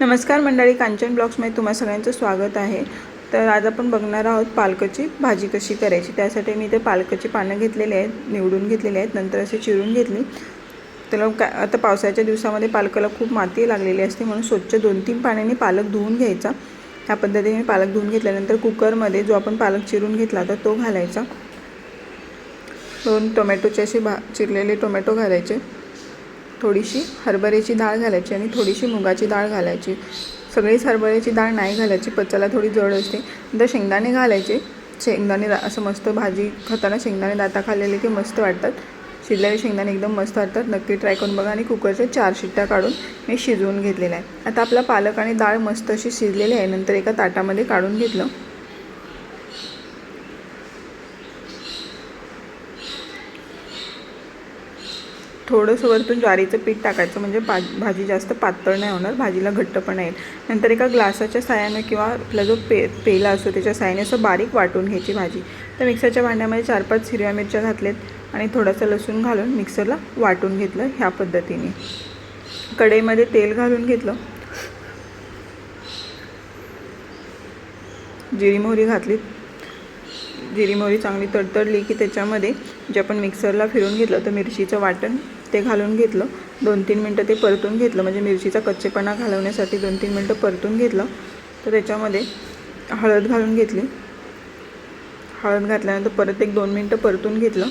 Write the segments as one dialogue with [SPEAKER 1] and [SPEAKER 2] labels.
[SPEAKER 1] नमस्कार मंडळी कांचन ब्लॉग्समध्ये तुम्हा सगळ्यांचं स्वागत आहे. तर आज आपण बघणार आहोत पालकाची भाजी कशी करायची. त्यासाठी मी ते पालकाची पानं घेतलेली आहेत निवडून घेतलेली आहेत नंतर असे चिरून घेतली. त्याला का आता पावसाच्या दिवसामध्ये पालकाला खूप माती लागलेली असते म्हणून स्वच्छ दोन तीन पाण्याने पालक धुवून घ्यायचा. ह्या पद्धतीने पालक धुवून घेतल्यानंतर कुकरमध्ये जो आपण पालक चिरून घेतला होता तो घालायचा. दोन टोमॅटोचे असे भा चिरलेले टोमॅटो घालायचे. थोडीशी हरभऱ्याची डाळ घालायची आणि थोडीशी मुगाची डाळ घालायची. सगळीच हरभऱ्याची डाळ नाही घालायची पचायला थोडी जड असते. नंतर शेंगदाणे घालायचे. शेंगदाणे दा असं मस्त भाजी खाताना शेंगदाणे दाता खाल्लेले की मस्त वाटतात. शिजलेले शेंगदाणे एकदम मस्त वाटतात. नक्की ट्राय करून बघा. आणि कुकरच्या चार शिट्ट्या काढून मी शिजवून घेतलेल्या आहे आता आपला पालक आणि डाळ मस्त अशी शिजलेली आहे. नंतर एका ताटामध्ये काढून घेतलं. थोडंसं वरतून ज्वारीचं पीठ टाकायचं म्हणजे पा भाजी जास्त पातळ नाही होणार भाजीला घट्ट पण येईल. नंतर एका ग्लासाच्या साह्याने किंवा आपला जो पे पेला असतो त्याच्या साह्याने असं बारीक वाटून घ्यायची भाजी. तर मिक्सरच्या भांड्यामध्ये चार पाच हिरव्या मिरच्या घातल्यात आणि थोडासा लसूण घालून मिक्सरला वाटून घेतलं ह्या पद्धतीने. कढईमध्ये तेल घालून घेतलं. जिरी मोहरी घातली जिरी मोहरी चांगली तडतडली की त्याच्यामध्ये जे आपण मिक्सरला फिरून घेतलं तर मिरचीचं वाटण ते घालून घेतलं. दोन तीन मिनटं ते परतून घेतलं. म्हणजे मिरचीचा कच्चेपणा घालवण्यासाठी दोन तीन मिनटं परतून घेतलं. तर त्याच्यामध्ये हळद घालून घेतली. हळद घातल्यानंतर परत एक दोन मिनटं परतून घेतलं.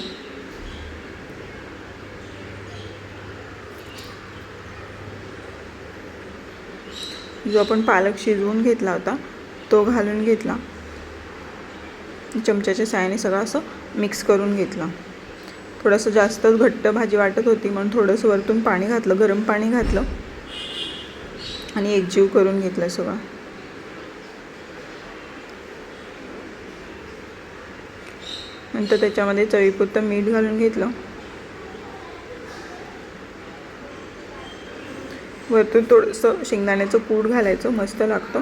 [SPEAKER 1] जो आपण पालक शिजवून घेतला होता तो घालून घेतला. चमच्याच्या सायाने सगळं असं मिक्स करून घेतलं. थोडंसं जास्तच घट्ट भाजी वाटत होती म्हणून थोडंसं वरतून पाणी घातलं गरम पाणी घातलं आणि एकजीव करून घेतलं सगळं. नंतर त्याच्यामध्ये चवीपुरतं मीठ घालून घेतलं. वरतून थोडंसं शेंगदाण्याचं पूड घालायचं मस्त लागतं.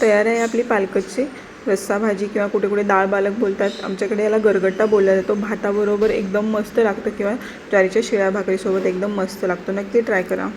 [SPEAKER 1] तयार आहे आपली पालकची. रस्सा भाजी किंवा कुठे कुठे डाळ बालक बोलतात. आमच्याकडे याला गरगट्टा बोलला जातो. भाताबरोबर एकदम मस्त लागतं किंवा ज्वारीच्या शिळ्या भाकरीसोबत एकदम मस्त लागतो. नक्की ट्राय करा.